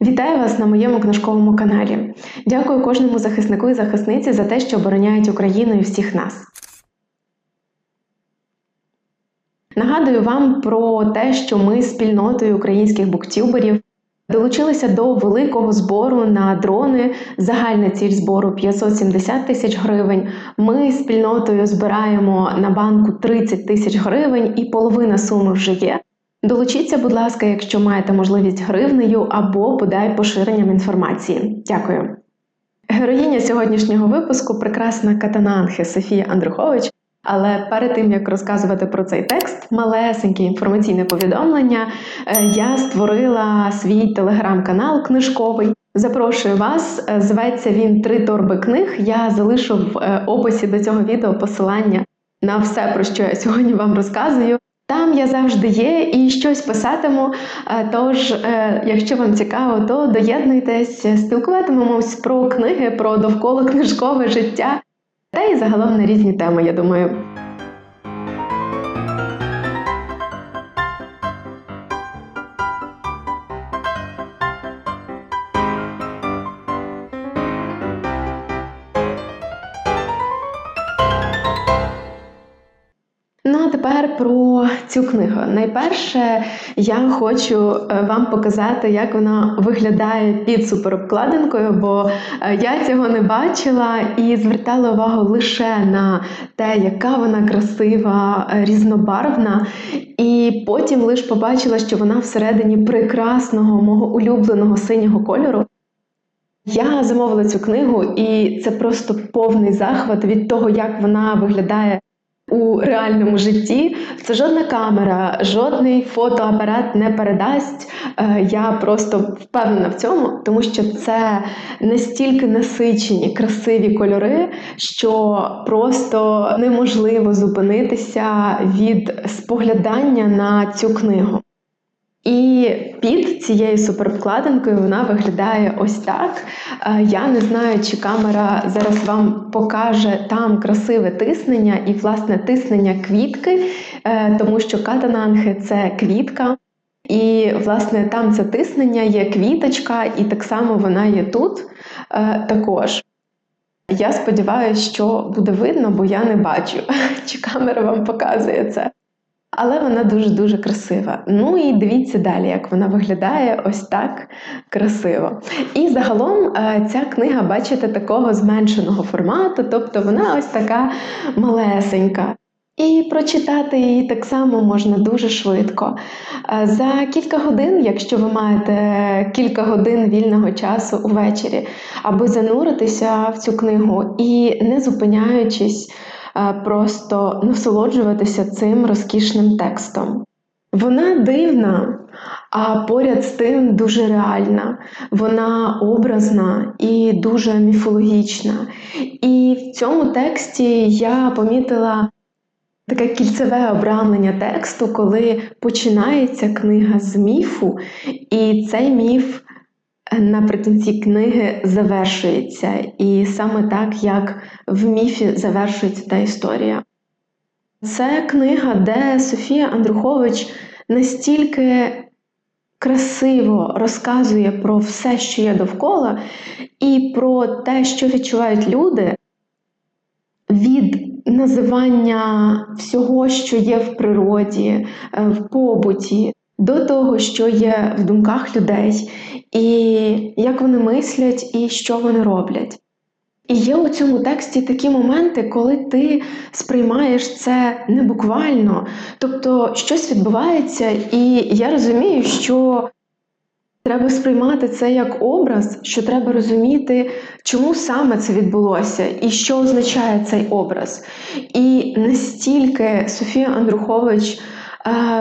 Вітаю вас на моєму книжковому каналі. Дякую кожному захиснику і захисниці за те, що обороняють Україну і всіх нас. Нагадую вам про те, що ми спільнотою українських буктюберів долучилися до великого збору на дрони. Загальна ціль збору 570 тисяч гривень. Ми спільнотою збираємо на банку 30 тисяч гривень, і половина суми вже є. Долучіться, будь ласка, якщо маєте можливість гривнею або бодай поширенням інформації. Дякую. Героїня сьогоднішнього випуску прекрасна катананхи Софія Андрухович. Але перед тим як розказувати про цей текст, малесеньке інформаційне повідомлення, е, я створила свій телеграм-канал книжковий. Запрошую вас. Е, Зветься він Три торби книг. Я залишу в е, описі до цього відео посилання на все, про що я сьогодні вам розказую. Там я завжди є і щось писатиму. Е, Тож, е, якщо вам цікаво, то доєднуйтесь, спілкуватимемось про книги, про довкола книжкове життя та й загалом на різні теми, я думаю. Тепер про цю книгу. Найперше, я хочу е, вам показати, як вона виглядає під суперобкладинкою, бо е, я цього не бачила і звертала увагу лише на те, яка вона красива, е, різнобарвна. І потім лише побачила, що вона всередині прекрасного мого улюбленого синього кольору. Я замовила цю книгу, і це просто повний захват від того, як вона виглядає у реальному житті. Це жодна камера, жодний фотоапарат не передасть. Е, Я просто впевнена в цьому, тому що це настільки насичені, красиві кольори, що просто неможливо зупинитися від споглядання на цю книгу. І під цією супервкладинкою вона виглядає ось так. Е, Я не знаю, чи камера зараз вам покаже там красиве тиснення і, власне, тиснення квітки, е, тому що катананхи це квітка. І, власне, там це тиснення є квіточка, і так само вона є тут е, також. Я сподіваюся, що буде видно, бо я не бачу, чи камера вам показує це. Але вона дуже-дуже красива. Ну і дивіться далі, як вона виглядає ось так красиво. І загалом е, ця книга, бачите, такого зменшеного формату, тобто вона ось така малесенька. І прочитати її так само можна дуже швидко. Е, За кілька годин, якщо ви маєте кілька годин вільного часу увечері, аби зануритися в цю книгу і не зупиняючись, просто насолоджуватися цим розкішним текстом. Вона дивна, а поряд з тим дуже реальна, вона образна і дуже міфологічна. І в цьому тексті я помітила таке кільцеве обрамлення тексту, коли починається книга з міфу, і цей міф е, наприкінці книги завершується. І саме так, як в міфі завершується та історія. Це книга, де Софія Андрухович настільки красиво розказує про все, що є довкола, і про те, що відчувають люди від називання всього, що є в природі, е, в побуті, до того, що є в думках людей, і як вони мислять, і що вони роблять. І є у цьому тексті такі моменти, коли ти сприймаєш це не буквально, тобто щось відбувається, і я розумію, що треба сприймати це як образ, що треба розуміти, чому саме це відбулося, і що означає цей образ. І настільки Софія Андрухович.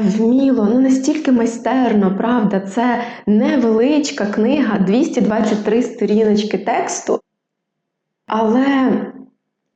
Вміло, ну настільки майстерно, правда, це невеличка книга, 223 сторіночки тексту, але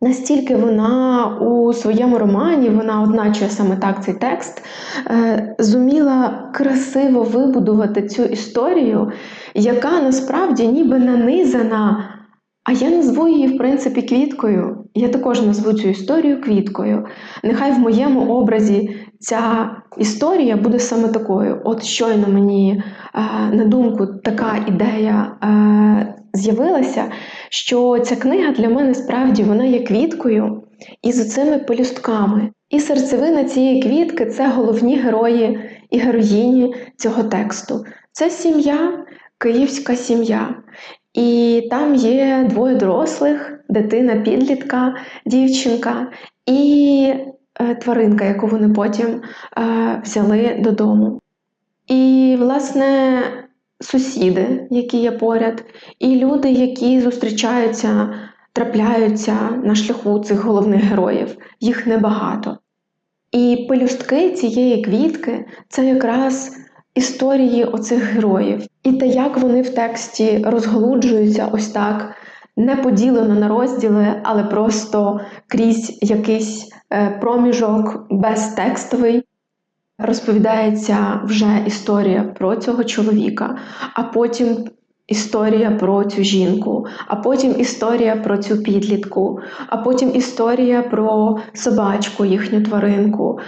настільки вона у своєму романі, вона одначує саме так цей текст, е, зуміла красиво вибудувати цю історію, яка насправді ніби нанизана, а я назву її, в принципі, квіткою. Я також назву цю історію квіткою. Нехай в моєму образі ця історія буде саме такою. От щойно мені е, на думку така ідея е, з'явилася, що ця книга для мене справді вона є квіткою із цими пелюстками. І серцевина цієї квітки це головні герої і героїні цього тексту. Це сім'я, київська сім'я. І там є двоє дорослих, дитина, підлітка, дівчинка і е, тваринка, яку вони потім е, взяли додому. І, власне, сусіди, які є поряд, і люди, які зустрічаються, трапляються на шляху цих головних героїв, їх небагато. І пелюстки цієї квітки це якраз історії оцих героїв. І те, як вони в тексті розголуджуються ось так, не поділено на розділи, але просто крізь якийсь е, проміжок безтекстовий. Розповідається вже історія про цього чоловіка, а потім історія про цю жінку, а потім історія про цю підлітку, а потім історія про собачку, їхню тваринку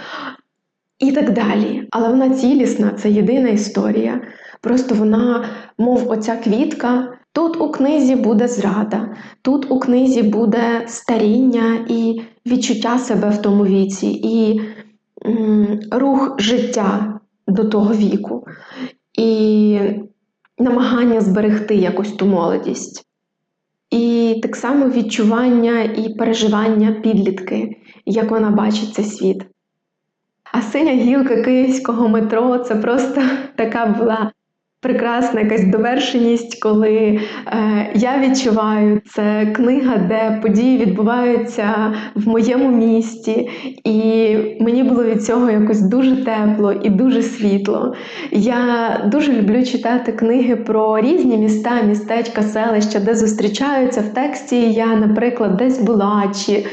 і так далі. Але вона цілісна, це єдина історія. Просто вона, мов оця квітка. Тут у книзі буде зрада, тут у книзі буде старіння і відчуття себе в тому віці, і м, рух життя до того віку, і намагання зберегти якось ту молодість. І так само відчування і переживання підлітки, як вона бачить цей світ. А синя гілка київського метро це просто така була прекрасна якась довершеність, коли е, я відчуваю, це книга, де події відбуваються в моєму місті, і мені було від цього якось дуже тепло і дуже світло. Я дуже люблю читати книги про різні міста, містечка, селища, де зустрічаються в тексті. Я, наприклад, десь була чи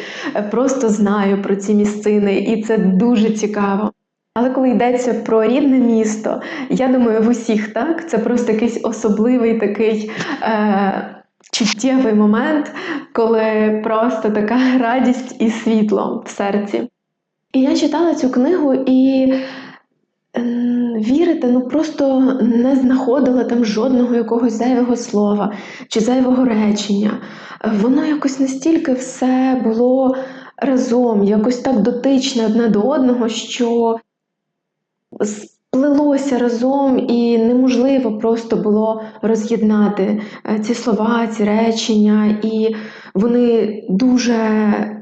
просто знаю про ці місцини, і це дуже цікаво. Але коли йдеться про рідне місто, я думаю, в усіх так це просто якийсь особливий такий е, чуттєвий момент, коли просто така радість і світло в серці. І я читала цю книгу і. Вірите, ну просто не знаходила там жодного якогось зайвого слова чи зайвого речення. Воно якось настільки все було разом, якось так дотичне одне до одного, що сплелося разом, і неможливо просто було роз'єднати е, ці слова, ці речення, і вони дуже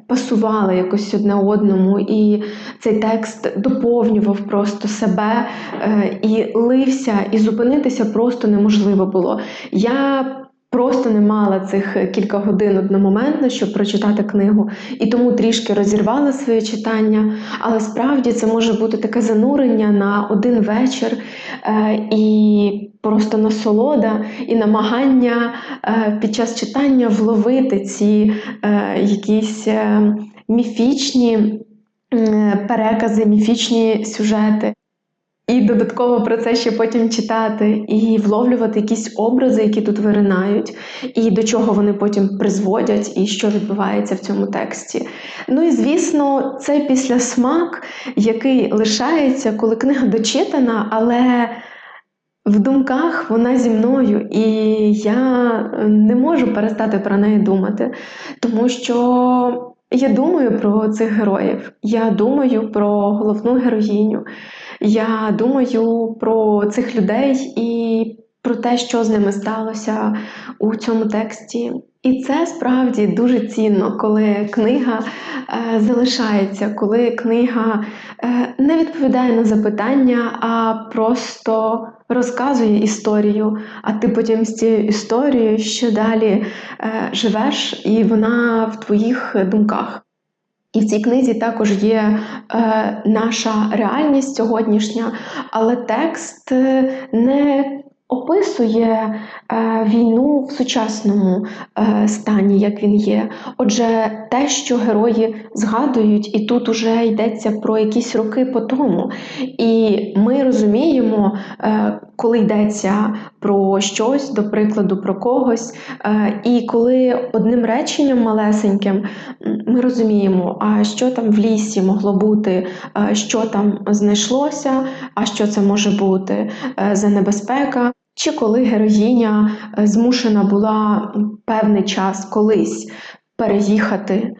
пасували якось одне одному, і цей текст доповнював просто себе е, і лився, і зупинитися просто неможливо було. Я Просто не мала цих кілька годин одномоментно, щоб прочитати книгу, і тому трішки розірвала своє читання. Але справді це може бути таке занурення на один вечір е, і просто насолода і намагання е, під час читання вловити ці е, якісь міфічні перекази, міфічні сюжети. І додатково про це ще потім читати, і вловлювати якісь образи, які тут виринають, і до чого вони потім призводять, і що відбувається в цьому тексті. Ну і звісно, це післясмак, який лишається, коли книга дочитана, але в думках вона зі мною, і я не можу перестати про неї думати, тому що. Я думаю про цих героїв. Я думаю про головну героїню. Я думаю про цих людей і про те, що з ними сталося у цьому тексті. І це справді дуже цінно, коли книга е, залишається, коли книга е, не відповідає на запитання, а просто розказує історію, а ти потім з цією історією ще далі е, живеш, і вона в твоїх думках. І в цій книзі також є е, наша реальність сьогоднішня, але текст е, не описує е, війну в сучасному е, стані, як він є. Отже, те, що герої згадують, і тут уже йдеться про якісь роки по тому. І ми розуміємо, е, коли йдеться про щось, до прикладу, про когось, е, і коли одним реченням малесеньким ми розуміємо, а що там в лісі могло бути, е, що там знайшлося, а що це може бути е, за небезпека. Чи коли героїня змушена була певний час колись переїхати е,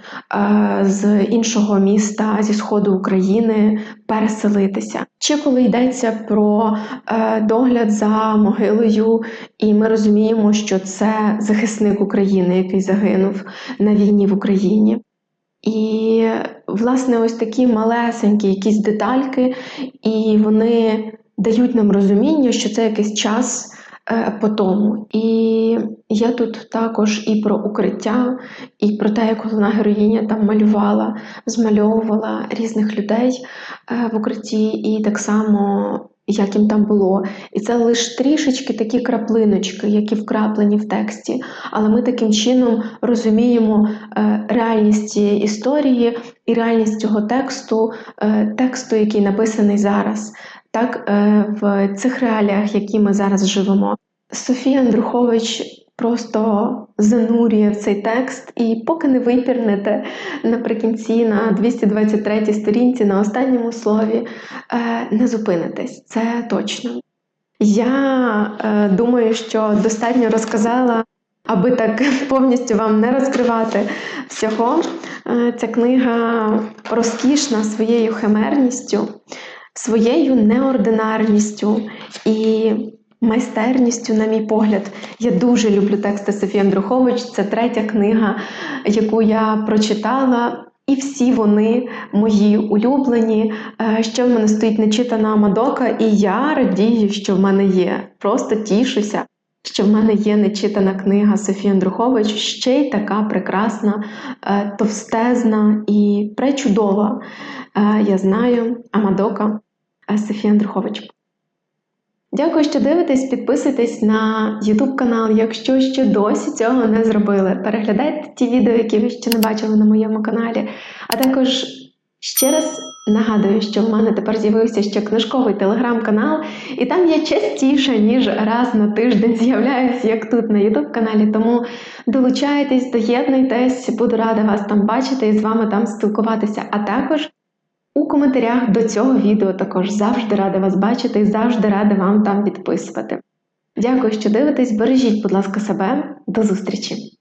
з іншого міста зі сходу України, переселитися, чи коли йдеться про е, догляд за могилою, і ми розуміємо, що це захисник України, який загинув на війні в Україні. І, власне, ось такі малесенькі якісь детальки, і вони дають нам розуміння, що це якийсь час по тому. І я тут також і про укриття, і про те, як головна героїня там малювала, змальовувала різних людей е, в укритті, і так само. Як їм там було, і це лише трішечки такі краплиночки, які вкраплені в тексті. Але ми таким чином розуміємо е, реальність цієї історії і реальність цього тексту, е, тексту, який написаний зараз, так е, в цих реаліях, які ми зараз живемо. Софія Андрухович просто занурює в цей текст, і поки не випірнете наприкінці на 223 сторінці, на останньому слові, е, не зупинитесь, це точно. Я е, думаю, що достатньо розказала, аби так повністю вам не розкривати всього. Ця книга розкішна своєю химерністю, своєю неординарністю і майстерністю, на мій погляд. Я дуже люблю тексти Софії Андрухович. Це третя книга, яку я прочитала. І всі вони мої улюблені. Е, Ще в мене стоїть нечитана Мадока, і я радію, що в мене є. Просто тішуся, що в мене є нечитана книга Софії Андрухович, ще й така прекрасна, е, товстезна і пречудова. Я знаю Амадока Софія Андрухович. Дякую, що дивитесь. Підписуйтесь на YouTube канал, якщо ще досі цього не зробили. Переглядайте ті відео, які ви ще не бачили на моєму каналі. А також ще раз нагадую, що в мене тепер з'явився ще книжковий телеграм-канал, і там я частіше, ніж раз на тиждень з'являюсь, як тут на YouTube каналі. Тому долучайтесь, доєднуйтесь, буду рада вас там бачити і з вами там спілкуватися. А також. У коментарях до цього відео також завжди рада вас бачити і завжди рада вам там відписувати. Дякую, що дивитесь. Бережіть, будь ласка, себе. До зустрічі!